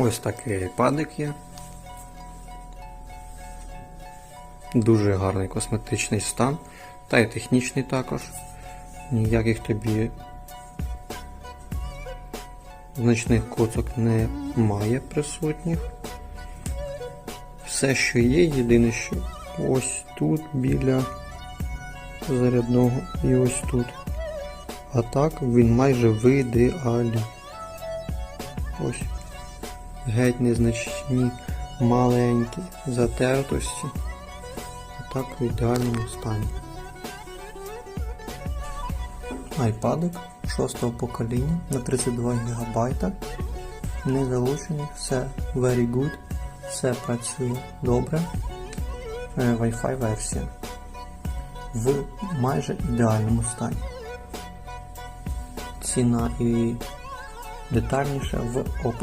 Ось такий падик є. Дуже гарний косметичний стан, та й технічний також. Ніяких тобі значних коцок немає присутніх. Все, що є, єдине, що ось тут біля зарядного і ось тут. А так він майже в ідеалі. Ось. Геть незначні, маленькі затертості. А так в ідеальному стані. Айпадик 6 покоління на 32 ГБ. Не залучений, все very good, все працює добре. Е, Wi-Fi версія в майже ідеальному стані. Ціна і детальніше в описі.